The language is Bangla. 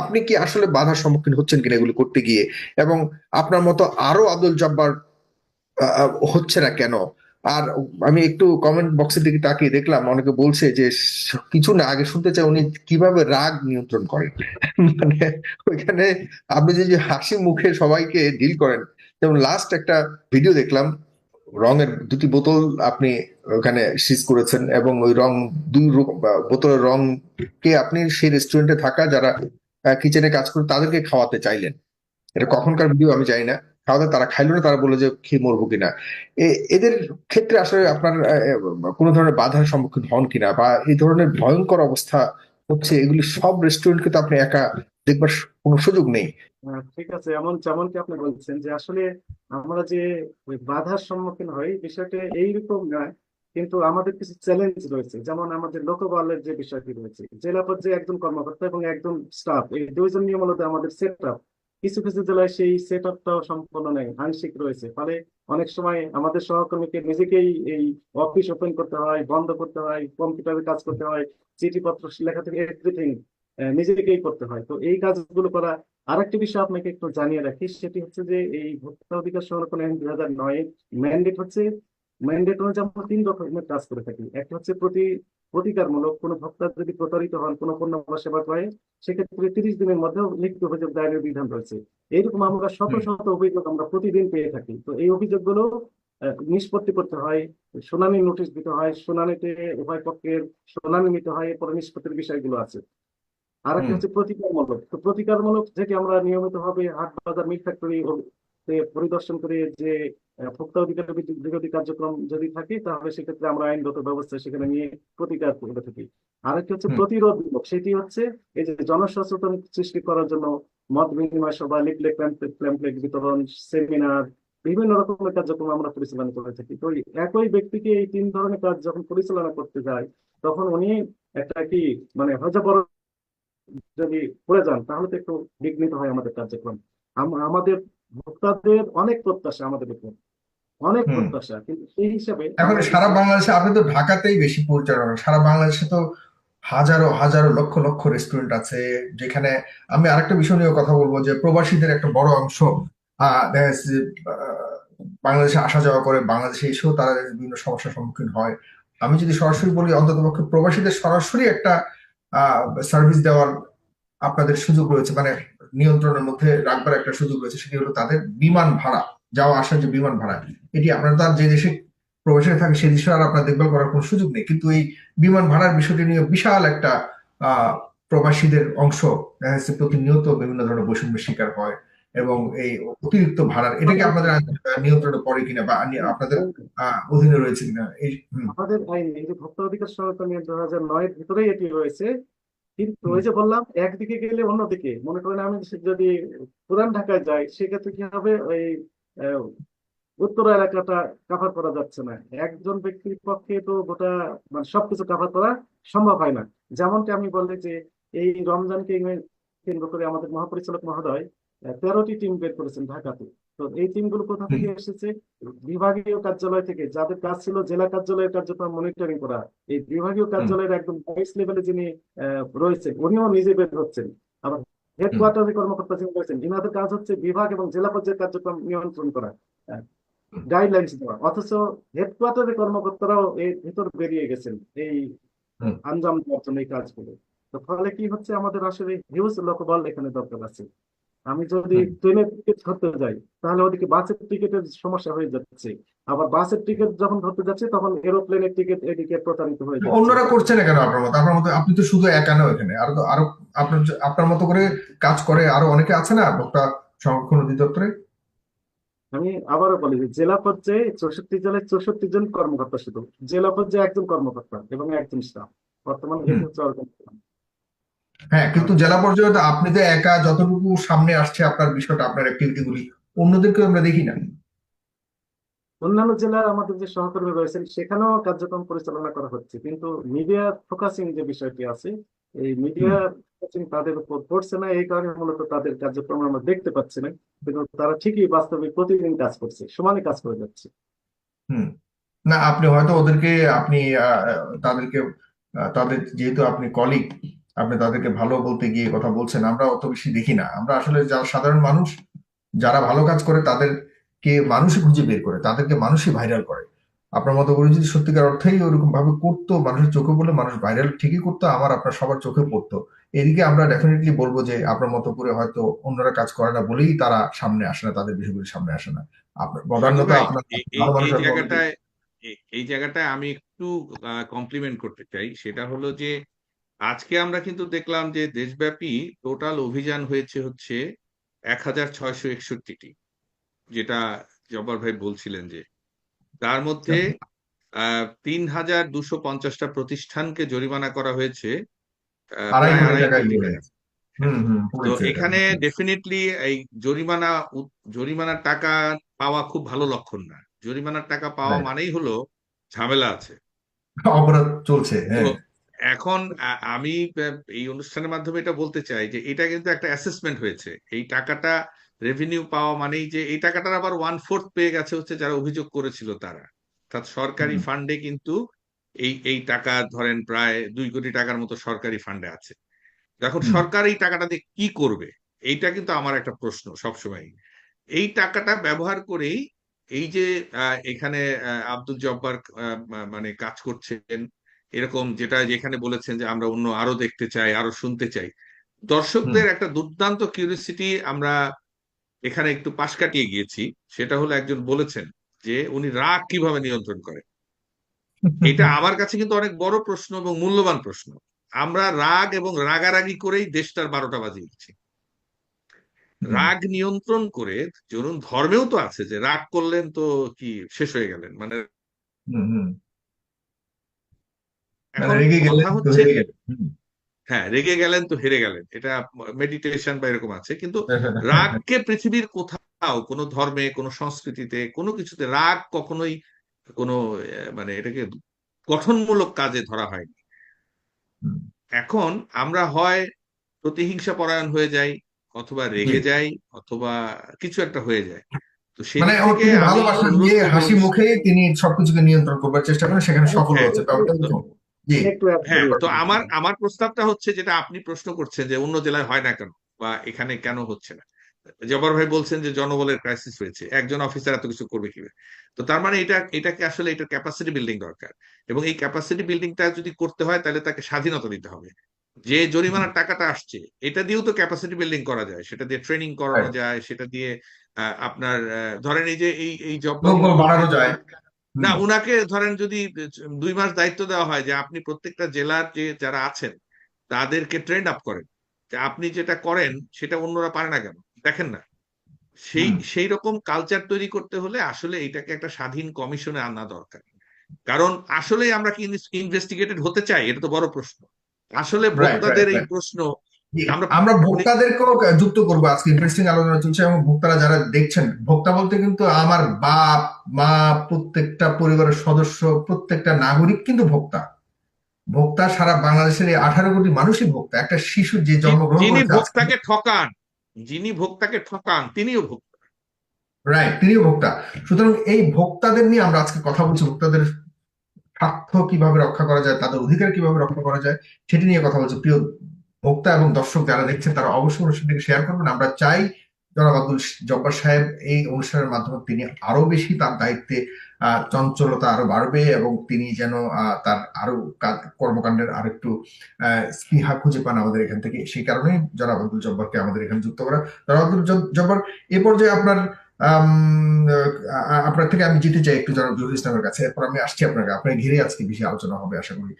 আপনি কি আসলে বাধার সম্মুখীন হচ্ছেন কিনা এগুলো করতে গিয়ে? এবং আপনার মতো আরও আব্দুল জব্বার হচ্ছে না কেন? আর আমি একটু কমেন্ট বক্সের দিকে তাকিয়ে দেখলাম, অনেকে বলছে যে কিছু না, আগে শুনতে চাই উনি কীভাবে রাগ নিয়ন্ত্রণ করেন। মানে ওইখানে আপনি যে হাসি মুখে সবাইকে ডিল করেন, যেমন লাস্ট একটা ভিডিও দেখলাম, রঙের দুটি বোতল আপনি ওখানে সিজ করেছেন এবং ওই রং দুই বোতলের রং কে আপনি সেই রেস্টুরেন্টে থাকা যারা কিচেনে কাজ করে তাদেরকে খাওয়াতে চাইলেন। এটা কখনকার ভিডিও আমি জানি না। খাওয়াতে তারা খাইলো না তারা বলে যে খেয়ে মরবো কিনা। এদের ক্ষেত্রে আসলে আপনার কোনো ধরনের বাধার সম্মুখীন হন কিনা বা এই ধরনের ভয়ঙ্কর অবস্থা হচ্ছে এগুলি সব রেস্টুরেন্টকে তো আপনি একা দেখবার কোনো সুযোগ নেই। আহ, ঠিক আছে। এমন যেমনটি আপনি বলছেন যে আসলে আমরা যে বাধার সম্মুখীন হই বিষয়টা এইরকম নয় কিন্তু আমাদের কিছু চ্যালেঞ্জ রয়েছে। যেমন আমাদের লোকবলের যে বিষয়টি রয়েছে, জেলা পর্যায়ে একজন কর্মকর্তা এবং একজন স্টাফ এই দুইজন নিয়ে মূলত আমাদের সেট আপ কিছু কিছু জেলায় সেই সেট আপটাও সম্পূর্ণ নেই, আংশিক রয়েছে। ফলে অনেক সময় আমাদের সহকর্মীকে নিজেকেই এই অফিস ওপেন করতে হয়, বন্ধ করতে হয় কম্পিউটারে কাজ করতে হয়, চিঠিপত্র লেখা থেকে এভরিথিং নিজেকেই করতে হয়। তো এই কাজগুলো করা আরেকটি বিষয় আপনাকে একটু জানিয়ে রাখি, সেটি হচ্ছে যে এই ভোক্তা অধিকার সংরক্ষণ আইন দুই হাজার নয় ম্যান্ডেট হচ্ছে ম্যান্ডেট অনুযায়ী আমরা তিন রকমের কাজ করে থাকি। একটা হচ্ছে প্রতি প্রতিকারমূলক কোনো ভোক্তা যদি প্রতারিত হন কোনো পণ্য বা সেবা করে সেক্ষেত্রে তিরিশ দিনের মধ্যে লিখিত অভিযোগ দায়েরের বিধান রয়েছে। এইরকম আমরা শত শত অভিযোগ আমরা প্রতিদিন পেয়ে থাকি। তো এই অভিযোগগুলো নিষ্পত্তি করতে হয় শুনানি নোটিশ দিতে হয় শুনানিতে উভয় পক্ষের শুনানি নিতে হয় এরপরে নিষ্পত্তির বিষয়গুলো আছে। আর একটা। হচ্ছে প্রতিকারমূলক। তো প্রতিকারমূলক থেকে আমরা নিয়মিত ভাবে হাট বাজার মিট ফ্যাক্টরি পরিদর্শন করে যে ভোক্তা অধিকার বিরোধী কার্যক্রম যদি থাকে তাহলে সেক্ষেত্রে আমরা আইনগত ব্যবস্থা সেখানে নিয়ে প্রতিকার করে থাকি। আরেকটি হচ্ছে। প্রতিরোধমূলক সেটি হচ্ছে এই যে জনসচেতন সৃষ্টি করার জন্য মত বিনিময় সভা লিফলেট প্যাম্পলেট বিতরণ সেমিনার বিভিন্ন রকমের কার্যক্রম আমরা পরিচালনা করে থাকি। তো একই ব্যক্তিকে এই তিন ধরনের কাজ যখন পরিচালনা করতে যায় তখন উনি একটা কি মানে বড় যদি করে যান তাহলে তো একটু বিঘ্নিত হয় আমাদের কার্যক্রম। আমাদের ভোক্তাদের অনেক প্রত্যাশা আমাদের উপর। অনেক। প্রত্যাশা কিন্তু সেই হিসাবে এখন সারা বাংলাদেশে আপনি তো ঢাকাতেই বেশি পরিচালনা সারা বাংলাদেশে তো হাজারো হাজারো লক্ষ লক্ষ রেস্টুরেন্ট আছে যেখানে আমি আরেকটা বিষয় নিয়ে কথা বলব যে প্রবাসীদের একটা বড় অংশ আহ দেখা যাচ্ছে আহ, বাংলাদেশে আসা যাওয়া করে বাংলাদেশে এসেও তারা বিভিন্ন সমস্যার সম্মুখীন হয়। আমি যদি সরাসরি বলি অন্তত পক্ষে প্রবাসীদের সরাসরি একটা সার্ভিস দেওয়ার আপনাদের সুযোগ রয়েছে মানে নিয়ন্ত্রণের মধ্যে রাখবার একটা সুযোগ রয়েছে সেটি হলো তাদের বিমান ভাড়া। যাওয়া আসার যে বিমান ভাড়া, এটি আপনারা তার যে দেশে প্রবাসে থাকে সেই দেশে আর আপনার দেখভাল করার কোনো সুযোগ নেই। কিন্তু এই বিমান ভাড়ার বিষয়টি নিয়ে বিশাল একটা প্রবাসীদের অংশ, দেখা যাচ্ছে প্রতিনিয়ত বিভিন্ন ধরনের বৈষম্যের শিকার হয় এবং এই অতিরিক্ত ভাড়ার এটা কি আপনাদের নিয়ন্ত্রণে পড়ে কিনা বা আপনাদের অধীনে রয়েছে কিনা? এই আমাদের আইন যে ভোক্তা অধিকার সংরক্ষণ নিয়ে দু হাজার নয়ের ভিতরেই এটি রয়েছে, কিন্তু ওই যে বললাম, একদিকে গেলে অন্যদিকে। মনে করেন আমি যদি পুরান ঢাকায় যাই, সেক্ষেত্রে কি হবে? ওই উত্তর এলাকাটা কাভার করা যাচ্ছে না। একজন ব্যক্তির পক্ষে তো গোটা মানে সবকিছু কাভার করা সম্ভব হয় না। যেমনটি আমি বললে যে এই রমজানকে কেন্দ্র করে আমাদের মহাপরিচালক মহোদয় তেরোটি টিম বের করেছেন ঢাকাতে। তো এই টিমগুলো কোথা থেকে এসেছে? বিভাগীয় কার্যালয় থেকে। যাদের কাজ ছিল জেলা কার্যালয়ের কার্যক্রম মনিটরিং করা। এই বিভাগীয় কার্যালয়ের একদম ভাইস লেভেলে যিনি আহ, রয়েছেন উনিও নিজে বের হচ্ছেন। আবার হেডকোয়ার্টারের কর্মকর্তা যিনি রয়েছেন ইনাদের কাজ হচ্ছে বিভাগ এবং জেলা পর্যায়ের কার্যক্রম নিয়ন্ত্রণ করা গাইডলাইন্স দেওয়া। অথচ হেডকোয়ার্টারের কর্মকর্তারাও এর ভিতর বেরিয়ে গেছেন এই। আঞ্জাম দেওয়ার জন্য এই কাজগুলো। তো ফলে কি হচ্ছে আমাদের আসলে হিউজ লোকবল এখানে দরকার আছে। আমি যদি ট্রেনের টিকিট ধরতে যাই তাহলে ওদিকে বাসের টিকিটের সমস্যা হয়ে যাচ্ছে। আবার বাসের টিকিট যখন ধরতে যাচ্ছে তখন এরোপ্লেনের টিকিট এদিকে প্রতারিত হয়ে যাচ্ছে। অন্যরা করছে না কেন আপনার মতো? আপনার মতো আপনি তো শুধু একা নয় এখানে আরও তো আরও আপনার আপনার মতো করে কাজ করে আরও অনেকে আছে না ভোক্তা সংরক্ষণ অধিদপ্তরে? আমি আবারও বলি যে জেলা পর্যায়ে চৌষট্টি জেলায় চৌষট্টি জন কর্মকর্তা শুধু। জেলা পর্যায়ে একজন কর্মকর্তা এবং একজন স্টাফ। বর্তমানে। হ্যাঁ কিন্তু জেলা পর্যায়ে তো আপনি তো একা যতটুকু সামনে আসছে আপনার বিষয়টা আপনার অ্যাক্টিভিটি গুলি অন্যদেরকে আমরা দেখি না। অন্যান্য জেলার আমাদের যে সহকর্মী রয়েছেন সেখানেও কার্যক্রম পরিচালনা করা হচ্ছে। কিন্তু মিডিয়া ফোকাসিং যে বিষয়টি আছে এই মিডিয়া ফোকাসিং তাদের উপর পড়ছে না এই কারণে মূলত তাদের কার্যক্রম আমরা দেখতে পাচ্ছি না। কিন্তু তারা ঠিকই বাস্তবে প্রতিদিন কাজ করছে সমানে কাজ করে যাচ্ছে। হুম। না আপনি হয়তো ওদেরকে আপনি তাদেরকে তাদের যেহেতু আপনি কলিগ আপনি তাদেরকে ভালো বলতে গিয়ে কথা বলছেন আমরা অত বেশি দেখি না। আমরা আসলে যারা সাধারণ মানুষ যারা ভালো কাজ করে তাদেরকে মানুষই খুঁজে বের করে তাদেরকে মানুষই ভাইরাল করে। আপনার মতো করে যদি সত্যিকার অর্থেই ওরকম ভাবে করতো মানুষের চোখে বলে মানুষ ভাইরাল ঠিকই করতো আমার আপনার সবার চোখে পড়তো। এদিকে আমরা ডেফিনেটলি বলব যে আপনার মতো করে হয়তো অন্যরা কাজ করে না বলেই তারা সামনে আসে না তাদের বিষয়গুলি সামনে আসে না। এই জায়গাটায় এই- এই জায়গাটায় আমি একটু কমপ্লিমেন্ট করতে চাই। সেটা হলো যে আজকে আমরা কিন্তু দেখলাম যে দেশব্যাপী টোটাল অভিযান হয়েছে হচ্ছে এক হাজার ছয়শো একষট্টিটি। যেটা জব্বার ভাই বলছিলেন যে তার মধ্যে আহ তিন হাজার দুশো পঞ্চাশটা প্রতিষ্ঠানকে জরিমানা করা হয়েছে। তো এখানে ডেফিনেটলি এই জরিমানা জরিমানার টাকা পাওয়া খুব ভালো লক্ষণ না। জরিমানার টাকা পাওয়া মানেই হলো ঝামেলা আছে। অপরাধ চলছে হ্যাঁ। এখন আমি এই অনুষ্ঠানের মাধ্যমে এটা বলতে চাই যে এটা কিন্তু একটা অ্যাসেসমেন্ট হয়েছে। এই টাকাটা রেভিনিউ পাওয়া মানেই যে এই টাকাটার আবার ওয়ান ফোর্থ পেয়ে গেছে হচ্ছে যারা অভিযোগ করেছিল তারা। অর্থাৎ সরকারি ফান্ডে কিন্তু এই এই টাকা ধরেন প্রায় দুই কোটি টাকার মতো সরকারি ফান্ডে আছে। এখন সরকার এই টাকাটা দিয়ে কি করবে? এইটা কিন্তু আমার একটা প্রশ্ন সবসময় এই টাকাটা ব্যবহার করেই এই যে আহ, এখানে আব্দুল জব্বার মানে কাজ করছেন এরকম যেটা যেখানে বলেছেন যে আমরা অন্য আরও দেখতে চাই আরও শুনতে চাই। দর্শকদের একটা দুর্দান্ত কিউরিসিটি আমরা এখানে একটু পাশ কাটিয়ে গিয়েছি। সেটা হলো একজন বলেছেন যে উনি রাগ কীভাবে নিয়ন্ত্রণ করেন? এটা আমার কাছে কিন্তু অনেক বড় প্রশ্ন এবং মূল্যবান প্রশ্ন। আমরা রাগ এবং রাগারাগি করেই দেশটার বারোটা বাজিয়ে দিচ্ছি। রাগ নিয়ন্ত্রণ করে ধরুন ধর্মেও তো আছে যে রাগ করলেন তো কি শেষ হয়ে গেলেন। মানে কথা হচ্ছে। হ্যাঁ রেগে গেলেন তো হেরে গেলেন। এটা মেডিটেশন বা এরকম আছে। কিন্তু রাগকে পৃথিবীর কোথাও কোনো ধর্মে কোনো সংস্কৃতিতে কোনো কিছুতে রাগ কখনোই কোনো মানে এটাকে গঠনমূলক কাজে ধরা হয়নি। এখন আমরা হয় প্রতিহিংসা পরায়ণ হয়ে যাই অথবা রেগে যাই অথবা কিছু একটা হয়ে যায়। তো সেই মানে ভালোবাসা হাসি মুখে তিনি সবকিছুকে নিয়ন্ত্রণ করবার চেষ্টা করেন সেখানে সফল হ্যাঁ, হচ্ছে হ্যাঁ তো আমার আমার প্রস্তাবটা হচ্ছে যেটা আপনি প্রশ্ন করছেন যে অন্য জেলায় হয় না কেন বা এখানে কেন হচ্ছে না? জবর ভাই বলছেন যে জনবলের ক্রাইসিস হয়েছে। একজন অফিসার এত কিছু করবে কীভাবে? তো তার মানে এটা এটাকে আসলে এটা ক্যাপাসিটি বিল্ডিং দরকার। এবং এই ক্যাপাসিটি বিল্ডিংটা যদি করতে হয় তাহলে তাকে স্বাধীনতা দিতে হবে। যে জরিমানার টাকাটা আসছে এটা দিয়েও তো ক্যাপাসিটি বিল্ডিং করা যায়। সেটা দিয়ে ট্রেনিং করানো যায় সেটা দিয়ে আহ, আপনার আহ, ধরেন এই যে এই এই জব বাড়ানো যায়। না উনাকে ধরেন যদি দুই মাস দায়িত্ব দেওয়া হয় যে আপনি প্রত্যেকটা জেলার যে যারা আছেন তাদেরকে ট্রেন্ড আপ করেন। যে আপনি যেটা করেন সেটা অন্যরা পারে না কেন? দেখেন না। সেই সেই রকম কালচার তৈরি করতে হলে আসলে এটাকে একটা স্বাধীন কমিশনে আনা দরকার। কারণ আসলে আমরা কি ইনভেস্টিগেটেড হতে চাই? এটা তো বড় প্রশ্ন। আসলে ভোক্তাদের এই প্রশ্ন আমরা- ভোক্তাদেরকেও যুক্ত করব আজকে ইন্টারেস্টিং আলোচনা চলছে এবং ভোক্তারা যারা দেখছেন ভোক্তা বলতে কিন্তু আমার বাপ মা প্রত্যেকটা পরিবারের সদস্য প্রত্যেকটা নাগরিক কিন্তু ভোক্তা। ভোক্তা সারা বাংলাদেশের এই আঠারো কোটি মানুষই ভোক্তা। একটা শিশু যে জন্মগ্রহণ যিনি ভোক্তাকে ঠকান যিনি ভোক্তাকে ঠকান তিনিও ভোক্তা। রাইট তিনিও ভোক্তা। সুতরাং এই ভোক্তাদের নিয়ে আমরা আজকে কথা বলছি ভোক্তাদের স্বার্থ কীভাবে রক্ষা করা যায় তাদের অধিকার কীভাবে রক্ষা করা যায় সেটি নিয়ে কথা বলছি। প্রিয় ভোক্তা এবং দর্শক যারা দেখছেন তারা অবশ্যই অনুষ্ঠানটিকে শেয়ার করবেন। আমরা চাই জনাব আব্দুল জব্বার সাহেব এই অনুষ্ঠানের মাধ্যমে তিনি আরও বেশি তার দায়িত্বে চঞ্চলতা আরও বাড়বে এবং তিনি যেন তার আরও কর্মকাণ্ডের আরেকটু আহ, স্পৃহা খুঁজে পান আমাদের এখান থেকে। সেই কারণে জনাব আব্দুল জব্বারকে আমাদের এখানে যুক্ত করা। জনাব আব্দুল জব- জব্বার এ পর্যায়ে আপনার আপনার থেকে আমি যেতে চাই একটু জনাব জহুর ইসলামের কাছে। এরপর আমি আসছি আপনাকে। আপনার ঘিরে আজকে বেশি আলোচনা হবে আশা করি।